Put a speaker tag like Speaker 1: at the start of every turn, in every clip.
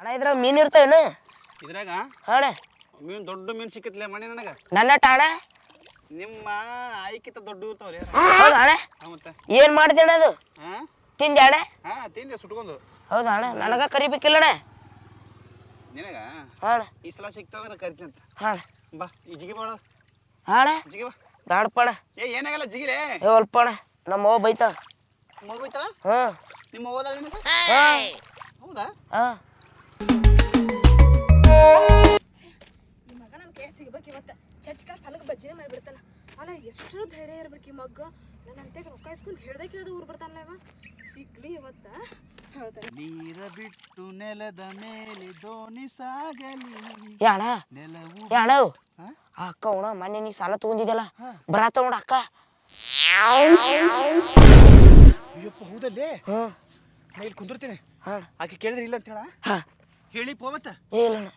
Speaker 1: ಅಣ್ಣ ಇದ್ರ ಮೀನ್ ಇರ್ತಾವೇನ
Speaker 2: ಇದ್ರಾಗ?
Speaker 1: ಅಣ್ಣ
Speaker 2: ಮೀನ್ ದೊಡ್ಡ ಮೀನ್ ಸಿಕ್ಕಿತ್ಲೆ ಮಣಿ ನನಗೆ?
Speaker 1: ನನ್ನ ಟಾಣ
Speaker 2: ನಿಮ್ಮ ಆಯ್ಕಿತ ದೊಡ್ಡ ಇರ್ತಾವ್ರಿ
Speaker 1: ಹೌದಾ ಅಣ್ಣ.
Speaker 2: ಮತ್ತೆ?
Speaker 1: ಏನ್ ಮಾಡ್ದೆ ಅಣ್ಣ ಅದು?
Speaker 2: ತಿಂದ್ಯಾಡೆ
Speaker 1: ತಿಂದೆ ಅಣ್ಣ?
Speaker 2: ಹಾಂ ತಿಂದೆ ಸುಟ್ಕೊಂಡು.
Speaker 1: ಹೌದಾ ಅಣ್ಣ ನನಗ ಕರಿಬೇಕಿಲ್ಲ ಅಣ್ಣ
Speaker 2: ನಿನಗ?
Speaker 1: ಹಾ
Speaker 2: ಈ ಸಲ ಸಿಕ್ತಂದ್ರೆ ಕರಿತೀನಿ ಅಂತ.
Speaker 1: ಹಾ
Speaker 2: ಬಾ ಈ ಜಿಗಿ ಬಾಳ
Speaker 1: ಹಾ ಅಣ್ಣ
Speaker 2: ಜಿಗಿ ಬಾ.
Speaker 1: ಬ್ಯಾಡಪ್ಪ ಅಣ್ಣ
Speaker 2: ಏ ಏನಾಗಲ್ಲ ಜಿಗಿಲೇ?
Speaker 1: ಏ ಅಣ್ಣ ನಮ್ಮ ಅವ್ವ ಬೈತಾಳ.
Speaker 2: ಮಗು ಬೈತಾಳ?
Speaker 1: ಹಾ.
Speaker 2: ನಿಮ್ಮ ಹೋದ ನಿನಗೆ?
Speaker 1: ಹಾ.
Speaker 2: ಹೌದಾ?
Speaker 1: ಹಾ.
Speaker 3: ಈ ಮಗ ನನ್ನ ಕೇಸ್ ಸಿಗ್ಬೇಕು ಇವತ್ತು. ಚಚ್ಕ ಸಲಗ ಬಜ್ಜಿನೇ ಮಾಡಿಬಿಡ್ತಾನ ಅಲ್ಲ ಎಷ್ಟು ಧೈರ್ಯ ಇರ್ಬೇಕು ಈ ಮಗ್ಗ. ನನ್ನ ಅಂತೆಗೆ ರೊಕ್ಕ ಇಸ್ಕೊಂಡು ಹೇಳ್ದೆ ಕೇಳ್ದೆ ಊರು ಬರ್ತಾನಲ್ಲ ಇವ. ಸಿಗ್ಲಿ ಇವತ್ತ.
Speaker 2: ನೀರ ಬಿಟ್ಟು ನೆಲದ ಮೇಲೆ ದೋಣಿ ಸಾಗಲಿ.
Speaker 1: ಏ
Speaker 2: ನೆಲವು.
Speaker 1: ಆ ಅಕ್ಕ ಅವಣ ಮೊನ್ನೆ ನೀ ಸಾಲ ತಗೊಂಡಿದ್ದಲ್ಲ. ಬರಾತ ನೋಡ ಅಕ್ಕ.
Speaker 2: ಅಯ್ಯಪ್ಪ ಹೌದಲ್ಲೇ?
Speaker 1: ಹ್ಞೂ
Speaker 2: ನಾ ಇಲ್ಲಿ ಕುಂದಿರ್ತೀನಿ.
Speaker 1: ಹಾ.
Speaker 2: ಆಕೆ ಕೇಳಿದ್ರೆ ಇಲ್ಲ ಅಂತ ಹೇಳ?
Speaker 1: ಹಾ.
Speaker 2: ಹೇಳಿ ಪೋ ಮತ್ತ.
Speaker 1: ಏ ಇಲ್ಲ ಅಣ್ಣ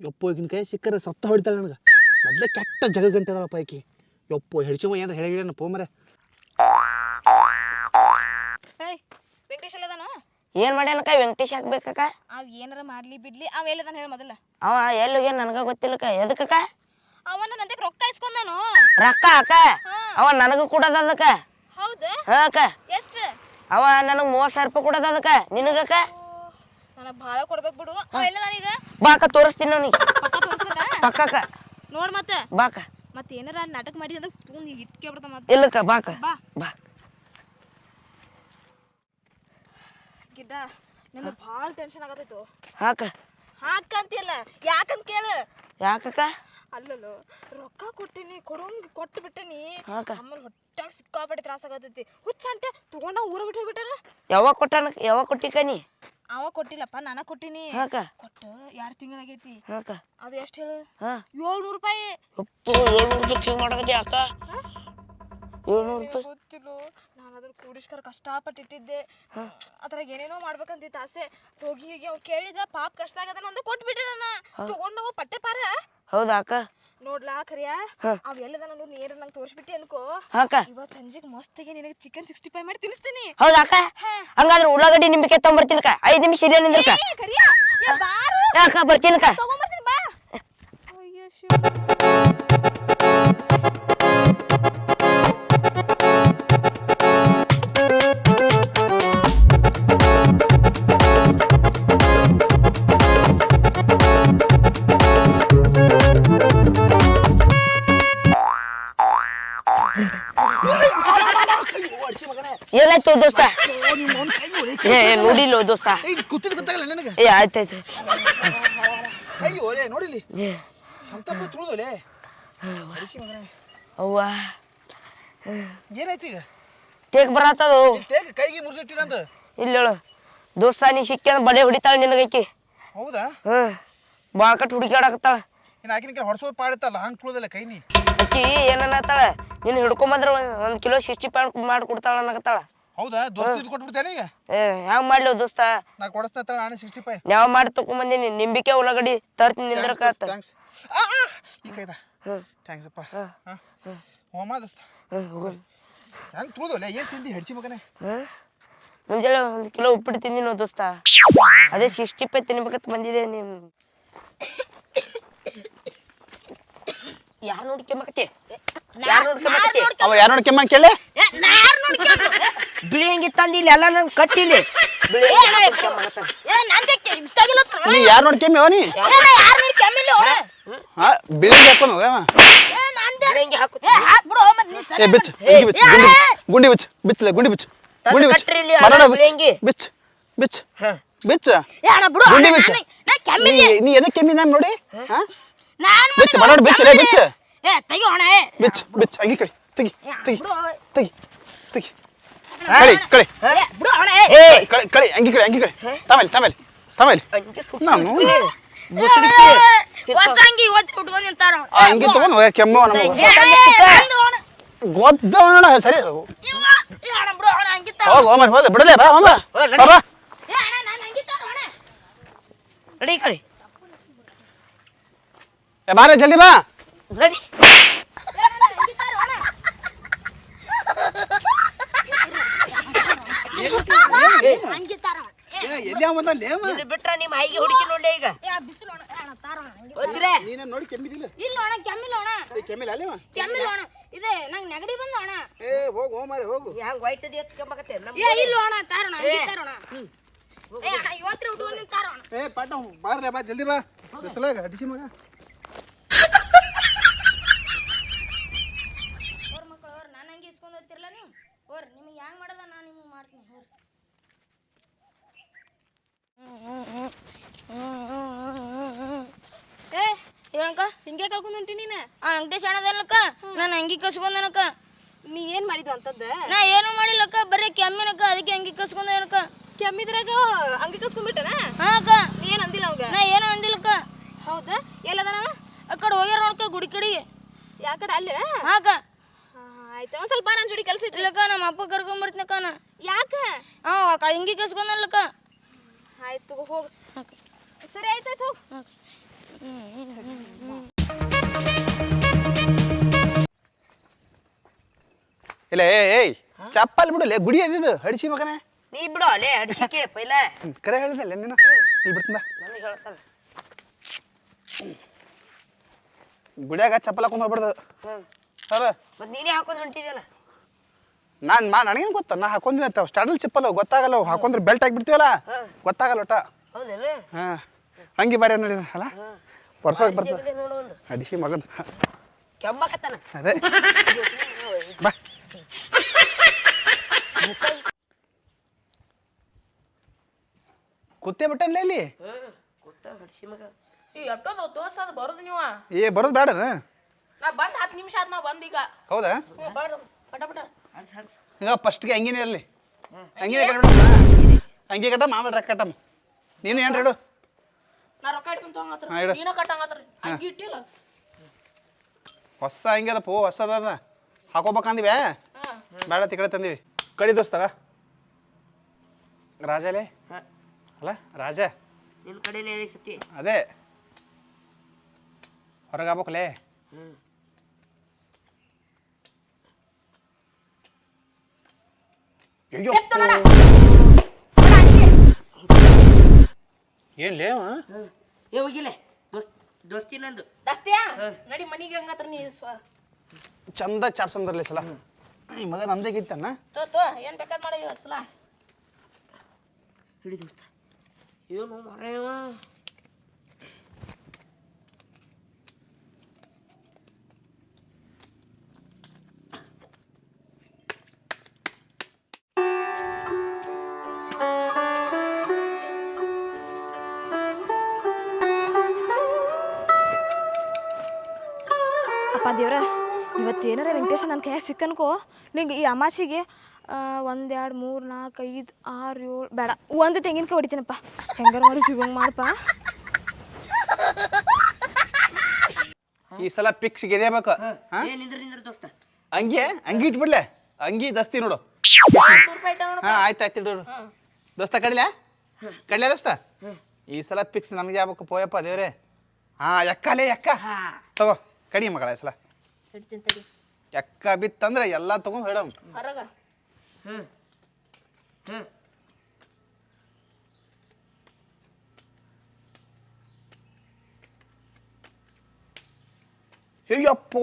Speaker 2: ಯಪ್ಪೋ ಈಗಿನ ಕೈ ಸಿಕ್ಕರೆ ಸತ್ತ ಹೊಡಿತಾಳೆ ನನಗೆ. ಮೊದಲೇ ಕೆಟ್ಟ ಜಗಳ ಗಂಟೆ ಪೈಕಿ ಆಕಿ. ಯಪ್ಪೋ ಹೆಡ್ಸಿವ ಏನಾರ ಹೇಳಿ ಪೋ ಮರೆ.
Speaker 1: ಏನ್ ಮಾಡ್ಯಾನಕ ವೆಂಕಟೇಶ್ ಹಾಕ್ಬೇಕಕ್ಕ
Speaker 3: ಅವ್ ಏನಾರ ಮಾಡ್ಲಿ ಬಿಡ್ಲಿ. ಅವ ಎಲ್ಲದ ಹೇಳ ಮೊದಲ.
Speaker 1: ಅವ ಎಲ್ಲಿ ಹೋಗ್ಯಾನ ನನಗ ಗೊತ್ತಿಲ್ಲಕ ಎದಕ್ಕಕ್ಕ
Speaker 3: ಅವನ ನಂತೆ ರೊಕ್ಕ ಇಸ್ಕೊಂಡಾನು
Speaker 1: ರೊಕ್ಕ ಅಕ್ಕ? ಅವ ನನಗೂ ಕೊಡದ ಅದಕ್ಕ
Speaker 3: ಹೌದು?
Speaker 1: ಹಾ ಅಕ್ಕ.
Speaker 3: ಎಷ್ಟು?
Speaker 1: ಅವ ನನಗೆ ಮೂವತ್ತು ಸಾವಿರ ರೂಪಾಯಿ ಕೊಡದ ಅದಕ್ಕ ನಿನಗಕ್ಕ
Speaker 3: ನನಗೆ ಭಾಳ ಕೊಡ್ಬೇಕು ಬಿಡು. ಅವ ಎಲ್ಲ ಈಗ?
Speaker 1: ಬಾಕ ತೋರಿಸ್ತೀನಿ ಅವನಿಗೆ.
Speaker 3: ಪಕ್ಕ ತೋರಿಸ್ಬೇಕಾ?
Speaker 1: ಪಕ್ಕಕ್ಕ
Speaker 3: ನೋಡ್ ಮತ್ತೆ.
Speaker 1: ಬಾಕ
Speaker 3: ಮತ್ತೆ ಏನಾರ ನಾಟಕ ಮಾಡಿದ್ರೆ ಇಟ್ಕೆ ಬಿಡ್ತಾ ಮತ್ತೆ
Speaker 1: ಇಲ್ಲಕ್ಕ ಬಾಕ
Speaker 3: ಬಾ.
Speaker 1: ಬಾ.
Speaker 3: ಗಿಡ್ಡ ನನಗೆ ಭಾಳ ಟೆನ್ಷನ್ ಆಗತ್ತೈತು.
Speaker 1: ಹಾಕ
Speaker 3: ಹಾಕಂತಿಲ್ಲ ಯಾಕಂತ ಕೇಳು.
Speaker 1: ಯಾಕಕ್ಕ?
Speaker 3: ಅಲ್ಲಲ್ಲೋ ರೊಕ್ಕ ಕೊಟ್ಟಿನಿ ಕೊಡೋಂಗ್ ಕೊಟ್ಟು ಬಿಟ್ಟನಿ.
Speaker 1: ಹಾಕ.
Speaker 3: ಆಮೇಲೆ ಹೊಟ್ಟಾಗ ಸಿಕ್ಕಾಪಟ್ಟೆ ತ್ರಾಸ ಆಗತೈತಿ ಹುಚ್ಚಂಟೆ ತಗೊಂಡ ಊರ ಬಿಟ್ಟು ಹೋಗ್ಬಿಟ್ಟಾರ
Speaker 1: ಯಾವಾಗ ಕೊಟ್ಟಾನ ಯಾವಾಗ ಕೊಟ್ಟಿಕನಿ ನೀ?
Speaker 3: ಅವ ಕೊಟ್ಟಿಲ್ಲಪ್ಪ ನಾನ ಕೊಟ್ಟಿನಿ.
Speaker 1: ಹಾಕ.
Speaker 3: ಕೊಟ್ಟು ಎರಡು ತಿಂಗಳಾಗೈತಿ
Speaker 1: ಹಾಕ.
Speaker 3: ಅದು ಎಷ್ಟು ಹೇಳು?
Speaker 1: ಹಾ.
Speaker 3: ಏಳ್ನೂರು ರೂಪಾಯಿ.
Speaker 1: ಉಪ್ಪು ಏಳ್ನೂರು ರೂಪಾಯಿ ಹಿಂಗೆ ಅಕ್ಕ ಏಳ್ನೂರು ರೂಪಾಯಿ.
Speaker 3: ಗೊತ್ತಿಲ್ಲ. ನಾನು ಅದನ್ನ ಕೂಡಿಸ್ಕರ ಕಷ್ಟಪಟ್ಟು ಇಟ್ಟಿದ್ದೆ ಅದ್ರಾಗ ಏನೇನೋ ಮಾಡ್ಬೇಕಂತಿತ್ತು ಆಸೆ. ಹೋಗಿ ಹೋಗಿ ಅವ್ನು ಕೇಳಿದ ಪಾಪ ಕಷ್ಟ ಆಗದ ಅಂದ ಕೊಟ್ಬಿಟ್ಟೆ ನಾನು ತಗೊಂಡು ಹೋಗೋ ಪಟ್ಟೆ ಪಾರ.
Speaker 1: ಹೌದಾ ಅಕ್ಕ?
Speaker 3: ನೋಡ್ಲಾ ಕರಿಯ ಅವ್ ಎಲ್ಲದ ಅನ್ನೋದು ನೀರು ನಂಗೆ ತೋರಿಸ್ಬಿಟ್ಟಿ ಅನ್ಕೋ.
Speaker 1: ಹಾಕ
Speaker 3: ಇವತ್ತು ಸಂಜೆಗೆ ಮಸ್ತಿಗೆ ನಿನಗೆ ಚಿಕನ್ ಸಿಕ್ಸ್ಟಿ ಫೈವ್ ಮಾಡಿ ತಿನ್ನಿಸ್ತೀನಿ.
Speaker 1: ಹೌದಾ ಅಕ್ಕ? ಹಂಗಾದ್ರೆ ಉಳ್ಳಾಗಡ್ಡಿ ನಿಂಬಿಕೆ ಅಕ್ಕ. ಐದು ನಿಮಿಷ ಇಲ್ಲೇ ನಿಂದ್ರಕ ಅಕ್ಕ.
Speaker 3: ಬರ್ತೀನಿ ಬಾ. ಅಯ್ಯೋ ಶಿವ.
Speaker 1: ನೋಡಿಲ್ಲ ದೋಸ್ತ?
Speaker 2: ಕೂತಿದ್ ಗೊತ್ತಾಗಲ್ಲ ನನಗೆ?
Speaker 1: ಏ ಆಯ್ತಾಯ್ತು
Speaker 2: ಕೈ ಓಲೆ ನೋಡಿಲಿ
Speaker 1: ಏ
Speaker 2: ಅಂತಪ್ಪ ತುಳಿದೋಲೆ? ಹರಿಸಿ ಮಗನೇ.
Speaker 1: ಅವ್ವ.
Speaker 2: ಏನಾಯ್ತು ಈಗ?
Speaker 1: ಟೇಕ್ ಬರತ್ತದು
Speaker 2: ತೇಗ ಕೈಗೆ ಮುರಿದಿಟ್ಟಿರಂತ
Speaker 1: ಇಲ್ಲಿ ಹೇಳು. ದೋಸ್ತ ನೀ ಸಿಕ್ಕ ಬಡೆ ಹೊಡಿತಾಳ ನಿನಗೈಕಿ
Speaker 2: ಹೌದಾ?
Speaker 1: ಹ್ಞೂ ಭಾಳ ಕಟ್ ಹುಡುಕಾಡಕತ್ತಾಳ
Speaker 2: ಇನ್ನು ಆಕಿನ ಹೊಡ್ಸೋದು ಪಾಡಿತ್ತಲ್ಲ ಹಂಗೆ ತುಳಿದಲ್ಲ ಕೈ ನೀ
Speaker 1: ಅಕ್ಕಿ ಏನನ್ನತ್ತಾಳ ನೀನು ಹಿಡ್ಕೊಂಬಂದ್ರೆ ಒಂದು ಕಿಲೋ ಸಿಕ್ಸ್ಟಿ ಪಾಯಿಂಟ್ ಮಾಡಿ ಕೊಡ್ತಾಳ ಅನ್ನಕತ್ತಾಳ.
Speaker 2: ಹೌದಾ? ದೋಸ್ತ ಇದು ಕೊಟ್ಬಿಡ್ತೇನೆ ಈಗ?
Speaker 1: ಏ ಹ್ಯಾಂಗ ಮಾಡ್ಲಿ ದೋಸ್ತ?
Speaker 2: ನಾ ಕೊಡಿಸ್ತಾ ನಾನು ಸಿಕ್ಸ್ಟಿ ಫೈವ್
Speaker 1: ಯಾವ ಮಾಡಿ ತಕೊಂಬಂದಿನಿ ನಿಂಬಿಕೆ ಉಳ್ಳಾಗಡ್ಡಿ ತರ್ತೀನಿ ನಿಂದ್ರಕಾತ
Speaker 2: ಥ್ಯಾಂಕ್ಸ್ ಈ ಕೈದ? ಥ್ಯಾಂಕ್ಸ್ ಅಪ್ಪ. ಹೋಮ. ದೋಸ್ತ.
Speaker 1: ಹೋಗು
Speaker 2: ತುಳಿದೋಲೆ ಏನು ತಿಂದಿ ಹೆಡ್ಸಿ ಮಗನೇ?
Speaker 1: ಮುಂಜಾನೆ ಒಂದು ಕಿಲೋ ಉಪ್ಪಿಟ್ಟು ತಿಂದಿನೋ ದೋಸ್ತ? ಅದೇ ಸಿಕ್ಸ್ಟಿ ಪೈ ತಿನ್ಬೇಕಂತ ಬಂದಿದೆ ನೀನು ಯಾರು ನೋಡ್ಕೊಂಬಕತಿ ಯಾರು ನೋಡ್ಕೊಂಬಕತಿ
Speaker 2: ಅವ ಯಾರು ನೋಡಿ ಯಾರು ಕೇಳಿ
Speaker 1: ಬಿಳಿ ಹಂಗೆ ಇಲ್ಲಿ ಎಲ್ಲ ನನ್ ಕಟ್ಟಿಲಿ ಬಿಳಿ
Speaker 2: ನೀ ಯಾರು ನೋಡಿ ಕೆಮ್ಮಿ ನೀ ಹಾ? ಬಿಳಿ ಹಾಕೋನು
Speaker 1: ಬಿಳಿ ಹಂಗೆ ಹಾಕು.
Speaker 2: ಏ ಬಿಚ್ ಗುಂಡಿ ಬಿಚ್ ಗುಂಡಿ ಬಿಚ್ ಗುಂಡಿ ಬಿಚ್ ಬಿಚ್ಚಲೆ ಗುಂಡಿ ಬಿಚ್ ಗುಂಡಿ ಬಿಚ್
Speaker 1: ಕಟ್ರಿ ಇಲ್ಲಿ,
Speaker 2: ಬರೋಣ
Speaker 1: ಅಲ್ಲ
Speaker 2: ಬಿಚ್. ಬಿಚ್ ಬಿಚ್
Speaker 1: ಹಾ.
Speaker 2: ಬಿಚ್ ಗುಂಡಿ ಬಿಚ್ ನೀ ನೀ ಎದಕ್ಕೆ ಕೆಮ್ಮಿದ ನೋಡಿ? ಹಾ? ಬಿಚ್ ಬರೋಣ ಬಿಚ್ ಲೇ ಬಿಚ್ ಬಿಚ್ ಬಿಚ್ ಅಂಗಿ ಕಳಿ ತೆಗಿ ತೆಗಿ ತೆಗಿ ತೆಗಿ. ಕಳಿ ಕಳಿ
Speaker 1: ಏ
Speaker 2: ಕಳಿ ಕಳಿ ಅಂಗಿ ಕಳಿ ಅಂಗಿ ಕಳಿ ತಮೇಲೆ ತಮೇಲೆ ತಮೇಲೆ
Speaker 1: ಹಂಗೆ ಸುತ್ತ
Speaker 2: ನಾನು
Speaker 1: ಮುಸುಡಿಕೆ
Speaker 3: ಹೊಸಂಗಿ ಇವತ್ತು ಉಟ್ಕೊಂಡು ನಿಂತಾರ
Speaker 2: ಆ ಅಂಗಿ ತಗೊಂಡು ಕೆಮ್ಮು ನಮಗೆ ಗೊತ್ತ ಸರಿ ಹೋಗು ಹೋಮರ್ ಹೋಗ ಬಿಡಲೇ ಬಾ ಹೋಮ ಬಾ ಬಾ
Speaker 1: ನಡಿ ಕಳಿ
Speaker 2: ಏ ಬಾರೆ ಜಲ್ದಿ ಬಾ
Speaker 1: ನಡಿ
Speaker 2: ಲೇವ
Speaker 1: ನಿನ್ನ ಬಿಟ್ರ ನಿಮ್ಮ ಐಗೆ ಹುಡುಕಿ ನೋಡಿ ಈಗ.
Speaker 3: ಏ ಬಿಸಿಲು ಅಣ್ಣ ಅಣ್ಣ ತಾರೋಣ ಹಂಗೆ
Speaker 1: ಹೋದ್ರೆ
Speaker 2: ನೀನ ನೋಡಿ ಕೆಮ್ಮಿದಿಲ್ಲ
Speaker 3: ಇಲ್ಲ ಅಣ್ಣ ಕೆಮ್ಮಿಲ್ಲ ಅಣ್ಣ.
Speaker 2: ಕೆಮ್ಮಿಲ್ಲ ಅಲ್ಲೇವ
Speaker 3: ಕೆಮ್ಮಿಲ್ಲ ಅಣ್ಣ. ಇದೆ ನಂಗೆ ನೆಗಡಿ ಬಂದ ಅಣ್ಣ.
Speaker 2: ಏ ಹೋಗು ಹೋ ಮಾರೆ ಹೋಗು.
Speaker 1: ಹ್ಯಾಂಗ ವೈಟ್ ಅದಿ ಎತ್ಕೊಂಬಕತ್ತೆ ನಮ್ಮ
Speaker 3: ಏ ಇಲ್ಲ ಅಣ್ಣ ತಾರೋಣ ಹಂಗೆ ತಾರೋಣ ಏ ಇವತ್ತರ ಊಟ ಒಂದಿನ ತಾರೋಣ
Speaker 2: ಏ ಪಾಟ ಬಾರ್ಲೆ ಬಾ ಜಲ್ದಿ ಬಾ. ಬಿಸಲಾಗ ಹಡಿಸಿ ಮಗ
Speaker 3: ಅವ್ರ ಮಕ್ಕಳು ಅವ್ರು ನಾನು ಹಂಗೆ ಇಸ್ಕೊಂಡು ಹೋಗ್ತಿರಲ್ಲ ನೀವು ಓರ್ ನಿಮಗೆ ಹೆಂಗ್ ಮಾಡಲ್ಲ ನಾನು ನಿಮಗೆ ಮಾಡ್ತೀನಿ ಹೋರ್ ಏ ಏನಕ್ಕ ಹಿಂಗೆ ಕಳ್ಕೊಂಡು ಹೊಂಟಿ ನೀನು? ಆ ವೆಂಕಟೇಶ್ ಅಣ್ಣದಲ್ಲಕ್ಕ ನಾನು ಅಂಗಿ ಕಸ್ಕೊಂಡನಕ್ಕ.
Speaker 4: ನೀ ಏನು ಮಾಡಿದ್ವು ಅಂತದ್ದ?
Speaker 3: ನಾ ಏನು ಮಾಡಿಲ್ಲಕ್ಕ ಬರೀ ಕೆಮ್ಮಿನಕ್ಕ ಅದಕ್ಕೆ ಅಂಗಿ ಕಸ್ಕೊಂಡನಕ್ಕ.
Speaker 4: ಕೆಮ್ಮಿದ್ರಾಗ ಅಂಗಿ ಕಸ್ಕೊಂಡ್ಬಿಟ್ಟನ?
Speaker 3: ಹಾ ಅಕ್ಕ.
Speaker 4: ನೀ ಏನ್ ಅಂದಿಲ್ಲ ಅವಾಗ?
Speaker 3: ನಾ ಏನು ಅಂದಿಲ್ಲಕ್ಕ.
Speaker 4: ಹೌದಾ? ಎಲ್ಲದನ
Speaker 3: ಆ ಕಡೆ ಹೋಗ್ಯಾರ ನೋಡ್ಕ ಗುಡಿ ಕಡೆಗೆ.
Speaker 4: ಯಾಕಡೆ ಅಲ್ಲಿ?
Speaker 3: ಹಾ ಅಕ್ಕ.
Speaker 4: ಆಯ್ತು. ಒಂದ್ ಸ್ವಲ್ಪ ನನ್ನ ಜೋಡಿ ಕೆಲ್ಸ ಇತ್ತು
Speaker 3: ಇಲ್ಲಕ್ಕ ನಮ್ಮ ಅಪ್ಪ ಕರ್ಕೊಂಬರ್ತೀನಕ್ಕ ನಾ.
Speaker 4: ಯಾಕ?
Speaker 3: ಹಾ ಅಕ್ಕ ಅಂಗಿ ಕಸ್ಕೊಂಡಲ್ಲಕ್ಕ
Speaker 4: ಆಯ್ತು ಹೋಗ ಹೋಗ್ ಸರಿ ಆಯ್ತಾಯ್ತು ಹೋಗ್
Speaker 2: ಇಲ್ಲ ಏ ಏಯ್ ಚಪ್ಪಲ್ ಬಿಡಲೆ ಗುಡಿ ಅದಿದು ಹಡಿಸಿ ಮಗನೇ.
Speaker 1: ನೀ ಬಿಡು ಅಲ್ಲೇ ಹಡಿಸಿಕೆ ಪೈಲ.
Speaker 2: ಹ್ಮ್, ಕರೆ ಹೇಳಿದಲ್ಲ ನೀನು. ನೀ ಬಿಡ್ತಂದ
Speaker 1: ನನಗೆ ಹೇಳ್ತಾನೆ
Speaker 2: ಗುಡಿಯಾಗ ಚಪ್ಪಲ್ ಹಾಕೊಂಡು ಹೋಗ್ಬಿಡ್ದು.
Speaker 1: ಹ್ಮ್.
Speaker 2: ಮತ್ತೆ
Speaker 1: ಮತ್ ನೀನೇ ಹಾಕೊಂಡು ಹೊಂಟಿದ್ಯಲ್ಲ.
Speaker 2: ನಾನು ಮಾ ನನಗೇನು ಗೊತ್ತಾ? ನಾ ಹಾಕೊಂಡಿನ ಅಂತ. ಸ್ಟಾಡಲ್ ಚಿಪ್ಪಲ್ಲ ಗೊತ್ತಾಗಲ್ಲ ಅವು ಹಾಕೊಂಡ್ರೆ ಬೆಲ್ಟ್ ಹಾಕ್ಬಿಡ್ತೀವಲ್ಲ ಗೊತ್ತಾಗಲ್ಲ ಒಟ್ಟ.
Speaker 1: ಹೌದೇನು
Speaker 2: ಹಾಂ. ಹಂಗೆ ಬಾರಿ ನೋಡಿ ಅಲ್ಲ? ಪರ್ಫೆಕ್ಟ್ ಬರ್ತದೆ ಅಡಿಸಿ ಮಗನ್.
Speaker 1: ಕೆಮ್ಮಕತ್ತಾನ
Speaker 2: ಅದೇ. ಬಾ. ಕುತ್ತೆ ಬಿಟ್ಟಲ್ಲ ಇಲ್ಲಿ?
Speaker 1: ಕೂತ ಹಡ್ಸಿ ಮಗ.
Speaker 4: ಈ ಎಷ್ಟೊಂದು ದೋಸ್ತ ಅದು ಬರೋದು ನೀವು?
Speaker 2: ಏ ಬರೋದು ಬೇಡ
Speaker 4: ನಾ ಬಂದ್ ಹತ್ತು ನಿಮಿಷ ಆದ್ ನಾ ಬಂದ್ ಈಗ.
Speaker 2: ಹೌದಾ?
Speaker 4: ಬರ್ರಿ. ಪಟ ಪಟ.
Speaker 2: ಈಗ ಫಸ್ಟ್ಗೆ ಹಂಗೇನೆ ಇರಲಿ. ಹಂಗೆ ಕಟ್ಬಿಡಮ್ಮ ಹಂಗೆ ಕಟ್ಟ ಮಾಮೂಲಿ ರೊಕ್ಕ ಕಟ್ಟಮ್ಮ. ನೀನು ಏನು ರೇಡು
Speaker 4: ನಾ ರೊಕ್ಕ ಇಟ್ಕೊಂಡ್ ತಗೊಂಗತ್ರ
Speaker 2: ಹಾ, ಇಡು.
Speaker 4: ನೀನ ಕಟ್ಟಂಗತ್ರ ಹಂಗೆ ಇಟ್ಟಿಲ್ಲ.
Speaker 2: ಹೊಸ ಹಂಗೆ ಅದ ಪೋ ಹೊಸದ ಹಾಕೋಬೇಕಂದಿವೆ?
Speaker 4: ಹಾ.
Speaker 2: ಬೇಡ ತಿಕಡೆ ತಂದಿವಿ. ಕಡಿ ದೋಸ್ತಾಗ ರಾಜಲೇ
Speaker 1: ಹಾ.
Speaker 2: ಅಲ್ಲ ರಾಜ.
Speaker 1: ನಿನ್ನ ಕಡೆಯಲ್ಲಿ ಹೇಳಿ ಸತಿ?
Speaker 2: ಅದೇ. ಹೊರಗೆ ಆಗ್ಬೇಕಲೇ ಅಯ್ಯೋ. ಏನು ಲೇವ
Speaker 1: ಏ ಹೋಗಿಲ್ಲ ದೋಸ್ತ್ ದೋಸ್ತಿ ನಂದು.
Speaker 4: ದಸ್ತಿಯಾ? ನಡಿ ಮನೆಗೆ ಹಂಗಾತ್ರ ನೀ ಸ್ವ.
Speaker 2: ಚಂದ ಚಾಪ್ಸಂದ್ರಲ್ಲ ಸಲ. ಈ ಮಗ ನಮ್ದೇ ಗಿತ್ತಣ್ಣ
Speaker 4: ತೋ ತೋ ಏನ್ ಬೇಕಾದ್ ಮಾಡಿ ಸಲ
Speaker 1: ಹಿಡಿ ದೋಸ್ತ. ಏನು ಮರೆಯವ
Speaker 4: ದೇವ್ರ ಇವತ್ತು ಏನಾರ ವೆಂಕಟೇಶ ನನ್ನ ಕೈಯಾಗ ಸಿಕ್ಕನ್ಕೋ. ನಿಂಗೆ ಈ ಅಮಾಸಿಗೆ ಒಂದೆರಡು ಎರಡು ಮೂರು ನಾಲ್ಕು ಐದು ಆರು ಏಳು ಬೇಡ. ಒಂದು ತೆಂಗಿನಕಾಯಿ ಹೊಡಿತೀನಪ್ಪ. ಹೆಂಗಾರ ಮಾಡಿ ಸಿಗೋಂಗೆ ಮಾಡಪ್ಪ
Speaker 2: ಈ ಸಲ ಪಿಕ್ಸ್ ಗೆದೇಬೇಕು ಹಂಗೆ
Speaker 1: ಏ ನಿಂದ್ರ ನಿಂದ್ರ ದೋಸ್ತ.
Speaker 2: ಅಂಗಿ ಅಂಗಿ ಇಟ್ಬಿಡ್ಲೆ. ಅಂಗಿ ದಸ್ತಿ ನೋಡು.
Speaker 4: ನೋಡು.
Speaker 2: ಹಾ ಆಯ್ತು ಆಯ್ತು ಇಡು ದೋಸ್ತ ಕಡಿಲೆ? ಕಡಿಲೆ ದೋಸ್ತ? ಈ ಸಲ ಪಿಕ್ಸ್ ನಮಗೆ ಆಗ್ಬೇಕು ಪೋಯಪ್ಪ ದೇವ್ರೆ. ಹಾ ಎಕ್ಕಲೇ ಎಕ್ಕ
Speaker 1: ಹಾ.
Speaker 2: ತಗೋ ಕಡಿ ಮಗಳ ಈ ಸಲ.
Speaker 4: ಹಿಡ್ತೀನಿ ತಡಿ.
Speaker 2: ಎಕ್ಕ ಬಿತ್ತಂದ್ರೆ ಎಲ್ಲ ತಗೊಂಡ್ ಹೇಳಮ್
Speaker 4: ಹೊರಗ.
Speaker 1: ಹ್ಮ್. ಹ್ಮ್.
Speaker 2: ಅಯ್ಯಪ್ಪೋ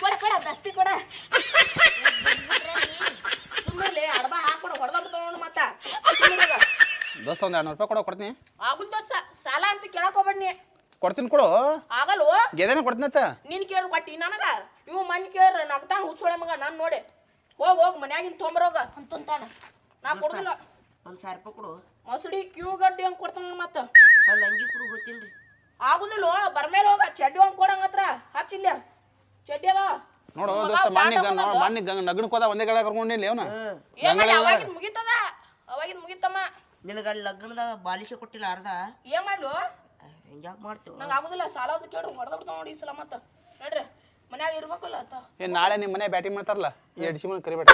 Speaker 4: ಕೊಡ ಕೊಡ ದಸ್ತಿ ಕೊಡ. ಸುಮ್ಮನೆ ಅಡಬ ಹಾಕ್ಬಿಡು ಮತ್ತ.
Speaker 2: ದೋಸ್ತ ಒಂದ್ ಎರಡು ರೂಪಾಯಿ ಕೊಡೋ ಕೊಡ್ತೀನಿ.
Speaker 4: ಆಗುಲ್ ದೋಸ್ತ ಸಾಲ ಅಂತ ಕೇಳಕ್ ಹೋಗ್ಬೇಡಿ
Speaker 2: ಕೊಡ್ತೀನಿ ಕೊಡು.
Speaker 4: ಆಗಲ್ವೋ?
Speaker 2: ಗೆದೇನ ಕೊಡ್ತೀನತ್ತ
Speaker 4: ನೀನ್ ಕೇಳಿ ಕೊಟ್ಟಿ ನನಗ? ಇವು ಮನ್ ಕೇಳ್ರ ನಗ್ತಾನ ಹುಚ್ಚೊಳೆ ಮಗ ನಾನು ನೋಡಿ. ಹೋಗ್ ಹೋಗ್ ಮನ್ಯಾಗಿನ್ ತೊಂಬರೋಗ ಅಂತಂತಾನ ನಾ ಕೊಡುದಿಲ್ಲ.
Speaker 1: ಒಂದ್ ಸಾವಿರ ರೂಪಾಯಿ ಕೊಡು.
Speaker 4: ಮೊಸಡಿ ಕ್ಯೂ ಗಡ್ಡಿ ಹಂಗ್ ಕೊಡ್ತಾನ ಮತ್ತ.
Speaker 1: ಅಲ್ಲಿ ಅಂಗಿ ಕೊಡು ಗೊತ್ತಿಲ್ರಿ.
Speaker 4: ಆಗುದಿಲ್ಲ ಬರ್ಮೇಲೆ ಹೋಗ ಚಡ್ಡಿ ಹಂಗ್ ಕೊಡಂಗತ್ರ ಹಚ್ಚಿಲ್ಲ ಚಡ್ಡಿ ಅದ
Speaker 2: ನೋಡು ದೋಸ್ತ. ಮಣ್ಣಿಗೆ ನಗಣಕ್ ಹೋದ ಒಂದೇ ಗಳ ಕರ್ಕೊಂಡಿಲ್ಲ ಅವನ.
Speaker 4: ಅವಾಗಿನ್ ಮುಗಿತದ? ಅವಾಗಿನ್ ಮುಗಿತಮ್ಮ.
Speaker 1: ನಿನಗೆ ಅಲ್ಲಿ ಲಗ್ನದ ಬಾಲಿಶ ಕೊಟ್ಟಿಲ್ಲ ಅರ್ಧ?
Speaker 4: ಏನ್ ಮಾಡ್ಲು?
Speaker 1: ಹೆಂಗ್ಯಾಕೆ ಮಾಡ್ತೀವಿ?
Speaker 4: ನಂಗೆ ಆಗುದಿಲ್ಲ ಸಾಲದ ಕೇಳು ಹೊಡೆದ ಬಿಡ್ತಾವ ನೋಡಿ ಈ ಸಲ ಮತ್ತೆ. ನೋಡ್ರಿ ಮನ್ಯಾಗ ಇರ್ಬೇಕಲ್ಲ ಅತ್ತ.
Speaker 2: ಏನ್ ನಾಳೆ ನಿಮ್ಮ ಮನೆ ಬ್ಯಾಟಿಂಗ್ ಮಾಡ್ತಾರಲ್ಲ ಈ ಅಡಿಸಿ ಮನೆ ಕರಿಬೇಡ.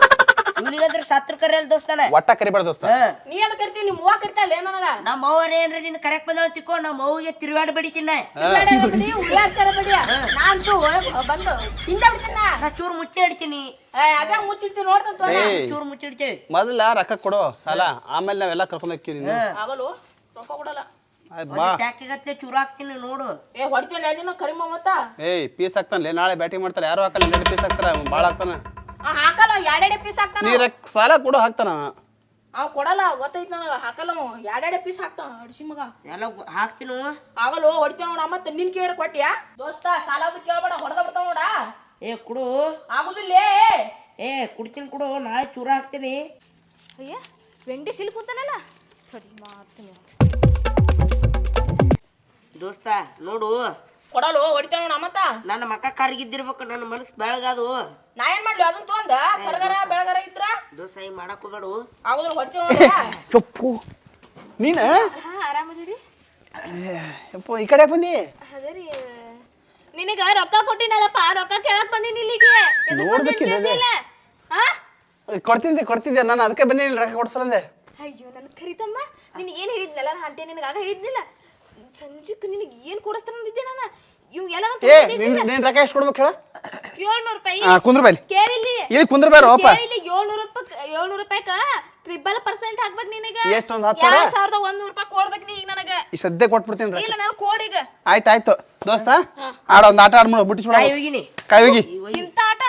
Speaker 1: ಇವನಿಗಂದ್ರೆ ಸತ್ರ ಕರೆಯಲ್ಲ ದೋಸ್ತಾನೆ
Speaker 2: ಒಟ್ಟ ಕರಿಬೇಡ ದೋಸ್ತ.
Speaker 4: ನೀ ಅದು ಕರಿತೀನಿ ನಿಮ್ಮ ಅವ್ವ ಕರಿತಾಳೆ ನನಗ?
Speaker 1: ನಮ್ಮ ಅವ್ವರ ಏನ್ರಿ ನಿನ್ ಕರೆಕ್ಟ್ ಬಂದ ತಿಕ್ಕೋ ನಮ್ಮ ಅವ್ವಿಗೆ ತಿರುಗಾಡಿ ಬಡಿತೀನ
Speaker 4: ಬಡಿ ಉಳ್ಳಾಡ್ಸಾರ ಬಡಿ. ನಾನಂತೂ ಒಳಗ್ ಬಂದು ಹಿಂದೆ ಬಿಡ್ತೀನ?
Speaker 1: ನಾ ಚೂರು ಮುಚ್ಚಿ ಇಡ್ತೀನಿ
Speaker 4: ಅದ ಮುಚ್ಚಿಡ್ತೀನಿ ನೋಡ್ತಾನ ತೋ
Speaker 2: ಏಯ್.
Speaker 1: ಚೂರು ಮುಚ್ಚಿಡ್ತೇವೆ
Speaker 2: ಮೊದಲ ರೊಕ್ಕ ಕೊಡು ಸಾಲ. ಆಮೇಲೆ ನಾವೆಲ್ಲ ಕರ್ಕೊಂಡು ಹೋಗ್ತೀವಿ ನೀನು.
Speaker 4: ಆಗಲು ರೊಕ್ಕ ಕೊಡಲ್ಲ.
Speaker 2: ಆಯ್ತ್ ಬಾ.
Speaker 1: ಟ್ಯಾಕಿಗತ್ತೆ ಚೂರು ಹಾಕ್ತೀನಿ ನೋಡು.
Speaker 4: ಏ ಹೊಡಿತೀವಿ ನೀನು ಕರಿಮ ಮತ್ತ?
Speaker 2: ಏಯ್ ಪೀಸ್ ಹಾಕ್ತಾನಲ್ಲ ನಾಳೆ ಬ್ಯಾಟಿಂಗ್ ಮಾಡ್ತಾರೆ ಯಾರು ಹಾಕಲ್ಲ ಎರಡು ಪೀಸ್ ಹಾಕ್ತಾರ ಭಾಳ ಹಾಕ್ತಾನ.
Speaker 4: ಆ ಹಾಕಲ್ಲ ಎರಡೆರಡೆ ಪೀಸ್ ಹಾಕ್ತಾನ.
Speaker 2: ನೀ ಸಾಲ ಕೊಡು ಹಾಕ್ತಾನ
Speaker 4: ಅವ್. ಕೊಡಲ್ಲ ಗೊತ್ತೈತ್ ನನಗ ಹಾಕಲ್ಲ ಅವ. ಎರಡೆರಡೆ ಪೀಸ್ ಹಾಕ್ತಾನ ಅಡಿಸಿ ಮಗ.
Speaker 1: ಎಲ್ಲ ಗೊ- ಹಾಕ್ತೀನಿ
Speaker 4: ಆಗಲ್ಲ ಹೊಡಿತೀನಿ ನೋಡ ಮತ್ತೆ ನಿನ್ ಕೇರ್ ಕೊಟ್ಟಿಯಾ? ದೋಸ್ತ ಸಾಲ ಅದು ಕೇಳ್ಬೇಡ ಹೊಡೆದ ಬರ್ತಾವ ನೋಡ.
Speaker 1: ಏ ಕುಡು.
Speaker 4: ಆಗುದಿಲ್ಲ
Speaker 1: ಏ ಕುಡ್ತೀನಿ ಕುಡು ನಾಳೆ ಚೂರು ಹಾಕ್ತೀನಿ.
Speaker 4: ಅಯ್ಯ ವೆಂಕಟೇಶ್ ಇಲ್ಲಿ ಕೂತಾನಲ್ಲ? ಸರಿ ಮಾಡ್ತೀನಿ.
Speaker 1: ದೋಸ್ತ ನೋಡು.
Speaker 4: ಕೊಡಲು ಹೊಡಿತಾನ ನೋಡ ಮತ್ತ
Speaker 1: ನನ್ನ ಮಕ್ಕ ಕರ್ಗಿದ್ದಿರ್ಬೇಕು ನನ್ನ ಮನಸ್ಸು ಬೆಳಗಾದು.
Speaker 4: ನಾ ಏನ್ ಮಾಡ್ಲಿ ಅದನ್ನ ತೊಂದ? ಕರಗರ ಬೆಳಗರ ಇದ್ರ?
Speaker 1: ದೋಸ್ತ ಹಿಂಗ್ ಮಾಡಕ್ ಹೋಗ್ಬೇಡು.
Speaker 4: ಆಗುದ್ರ ಹೊಡಿತ ನೋಡ
Speaker 2: ನೀನ?
Speaker 4: ಆರಾಮದಿರಿ.
Speaker 2: ಯಪ್ಪು ಈ ಕಡೆ ಬಂದಿ
Speaker 4: ಅದರಿ ನಿನಗ ರೊಕ್ಕ ಕೊಟ್ಟಿನಲ್ಲಪ್ಪ ರೊಕ್ಕ ಕೇಳಕ್ ಬಂದಿನಿ ಇಲ್ಲಿಗೆ.
Speaker 2: ನೋಡ್ಬೇಕಿಲ್ಲ? ಕೊಡ್ತಿದ್ದೆ ಕೊಡ್ತಿದ್ದೆ ನಾನು ಅದಕ್ಕೆ ಬಂದಿಲ್ಲ ರೊಕ್ಕ ಕೊಡ್ಸಲಂದೆ
Speaker 4: ಅಯ್ಯೋ ನನ್ ಕರಿತಮ್ಮ ನಿನಗೆ ಏನ್ ಹೇಳಿದ್ನಲ್ಲ ನಾನು ಆಂಟಿ ನಿನಗೆ ಆಗ ಹೇಳಿದ್ನಿಲ್ಲ? ಸಂಜೆಕ್ ನಿನಗೆ ಏನ್ ಕೊಡಿಸ್ತಾನ ಅಂದಿದ್ದೆ ನಾನು? ಇವ್ ಎಲ್ಲ
Speaker 2: ಏ ನಿನ್ ನಿನ್? ರೊಕ್ಕ ಎಷ್ಟು ಕೊಡ್ಬೇಕು ಹೇಳ?
Speaker 4: ಏಳ್ನೂರು ರೂಪಾಯಿ.
Speaker 2: ಆ ಕುಂದ್ರ ಬೈಲಿ
Speaker 4: ಕೇಳಿಲ್ಲಿ
Speaker 2: ಇಲ್ಲಿ. ಕುಂದ್ರ ಬೇಡ ಅಪ್ಪ
Speaker 4: ಕೇಳಿಲ್ಲಿ ಏಳ್ನೂರು ರೂಪಾಯಿ ಏಳ್ನೂರು ರೂಪಾಯಿಕ ತ್ರಿಬಲ್ ಪರ್ಸೆಂಟ್ ಹಾಕ್ಬೇಕು ನಿನಗ.
Speaker 2: ಎಷ್ಟೊಂದ್ ಹತ್ತು ಸಾವಿರ?
Speaker 4: ಎರಡ್ ಸಾವಿರದ ಒಂದೂರು ರೂಪಾಯಿ ಕೊಡ್ಬೇಕು ನೀ ಈಗ ನನಗ.
Speaker 2: ಈ ಸದ್ಯ ಕೊಟ್ಬಿಡ್ತೀನಿ ರೊಕ್ಕ
Speaker 4: ಇಲ್ಲ ನಾನು ಕೋಡ್ ಈಗ.
Speaker 2: ಆಯ್ತು ಆಯ್ತು. ದೋಸ್ತ ಆಡ ಒಂದು ಆಟ ಆಡ್ಬಿಡು ಬಿಟ್ಟಿಸ್ಬಿಡ
Speaker 1: ಕಾಯಿ ಹೋಗಿನಿ.
Speaker 2: ಕಾಯಿ ಹೋಗಿ.
Speaker 4: ಇಂತ ಆಟ?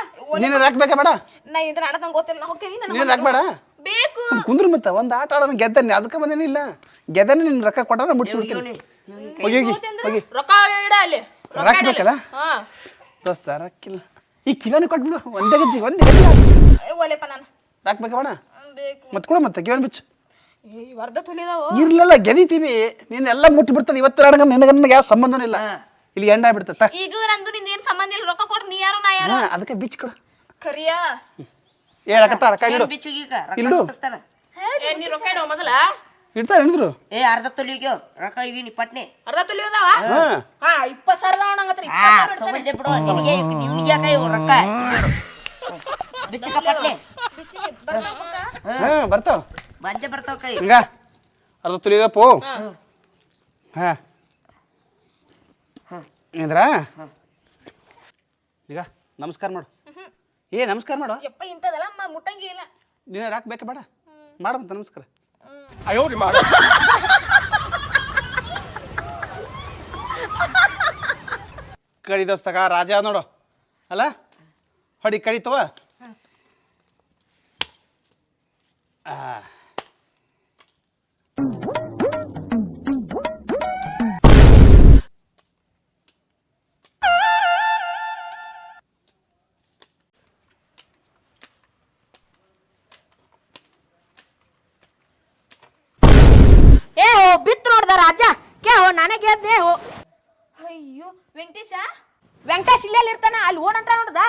Speaker 2: ನೀನು ರೊಕ್ಕ ಬೇಕಾ ಬೇಡ?
Speaker 4: ನಾ ಇದ್ರ ಆಟ ನಂಗೆ ಗೊತ್ತಿಲ್ಲ ನಾ ಹೋಗ್ತೀನಿ
Speaker 2: ನೀನು
Speaker 4: ರಕಬೇಡ
Speaker 2: ರೊಕ್ಕ ಬೇಡ?
Speaker 4: ಬೇಕು.
Speaker 2: ಕುಂದ್ರ ಮತ್ತೆ ಒಂದು ಆಟ ಆಡೋಣ ಗೆದ್ದನಿ. ಅದಕ್ಕೆ ಬಂದೇನಿಲ್ಲ ಗೆದ್ದನೆ ನಿನ್ನ ರೊಕ್ಕ ಮುಟ್ಸಿ ಮುಟ್ಟಿಸ್ಬಿಡ್ತೀನಿ ಹೋಗಿ ಹೋಗಿ ಹೋಗಿ.
Speaker 4: ರೊಕ್ಕ ಇಡ ಅಲ್ಲಿ
Speaker 2: ರೊಕ್ಕ ಬೇಕಲ್ಲ
Speaker 4: ಹಾ.
Speaker 2: ದೋಸ್ತ ರಕ್ಕಿಲ್ಲ. ಈ ಕಿವಿಯನ್ನು ಕೊಟ್ಬಿಡು ಒಂದೇ ಗಜ್ಜಿ ಒಂದೇ
Speaker 4: ಏ, ಒಲೆಪ್ಪ ನಾನು.
Speaker 2: ಬೇಕಾ ಬೇಡ
Speaker 4: ಬೇಕು.
Speaker 2: ಮತ್ತೆ ಕೊಡು ಮತ್ತೆ ಕಿವನ್ ಬಿಚ್ಚು.
Speaker 4: ಈ ವರ್ಧ ತುಲಿದಾವು?
Speaker 2: ಇರ್ಲಿಲ್ಲ ಗೆದಿತೀವಿ. ನೀನ್ ಎಲ್ಲ ಮುಟ್ಟಿ ಬಿಡ್ತದೆ. ಇವತ್ತು ನನಗೆ ನಿನಗೆ ನನಗೆ ಯಾವ ಸಂಬಂಧನೂ ಇಲ್ಲ. ಇಲ್ಲಿ ಎಂಡ ಬಿಡ್ತತ್ತ
Speaker 4: ಈಗ ನಂದು ನಿಂದ ಏನು ಸಂಬಂಧ ಇಲ್ಲ. ರೊಕ್ಕ ಕೊಟ್ಟು ನೀ ಯಾರು ನಾ ಯಾರು?
Speaker 2: ಅದಕ್ಕೆ ಬಿಚ್ಚು ಕೊಡು.
Speaker 4: ಕರಿಯಾ?
Speaker 2: ಏ ರೊಕ್ಕ ರೊಕ್ಕ ಇಡು
Speaker 1: ಬಿಚ್ಚುಗೀಗ
Speaker 2: ಇಲ್ಲು.
Speaker 4: ಏ ನೀ ರೊಕ್ಕ ಇಡೋ ಮೊದಲ?
Speaker 2: ಇಡ್ತಾರೆ ಏನಿದ್ರು
Speaker 1: ಏ ಅರ್ಧ ತೊಲಿಗ್ಯೋ ರೊಕ್ಕ ಹೋಗಿನಿ ಪಟ್ನೆ.
Speaker 4: ಅರ್ಧ ತುಲಿಯೋದಾವ
Speaker 2: ಹಾ.
Speaker 4: ಹಾ. ಇಪ್ಪತ್ತು ಸಾವಿರ ಹಂಗತ್ರ
Speaker 1: ಹಾ ತಗೊಂಡೆ ಬಿಡು. ನಿನಗೆ ನಿಮ್ಗೆ ಯಾಕೆ ಇವ್ ರೊಕ್ಕ? ಬಿಚ್ಚಕ ಪಟ್ನೆ.
Speaker 2: ಹಾ. ಬರ್ತಾವ.
Speaker 1: ಬಂದೆ ಬರ್ತಾವ ಕೈ.
Speaker 2: ಹಂಗ. ಅರ್ಧ ತುಲಿದಪ್ಪು ಹಾ. ಇದ್ರ ಈಗ ನಮಸ್ಕಾರ ಮಾಡು. ಏ ನಮಸ್ಕಾರ ಮಾಡು.
Speaker 4: ಯಪ್ಪ ಇಂಥದಲ್ಲ ಮುಟ್ಟಂಗಿ ಇಲ್ಲ.
Speaker 2: ನೀನು ರಾಕ್ ಬೇಕಾ ಬೇಡ? ಮಾಡು ಮತ್ತೆ ನಮಸ್ಕಾರ ಕಡಿ ದೋಸ್ತಗ ರಾಜ ನೋಡು. ಅಲ್ಲ? ಹೊಡಿ ಕಡಿತವ ಆ.
Speaker 4: ಹೋ ನಾನೇ ಗೆದ್ದೆ ಹೋ ಅಯ್ಯೋ ವೆಂಕಟೇಶ ವೆಂಕಟೇಶ್ ಇಲ್ಲೇ ಇರ್ತಾನ ಅಲ್ಲಿ ಓಡಂತ ನೋಡ್ದ?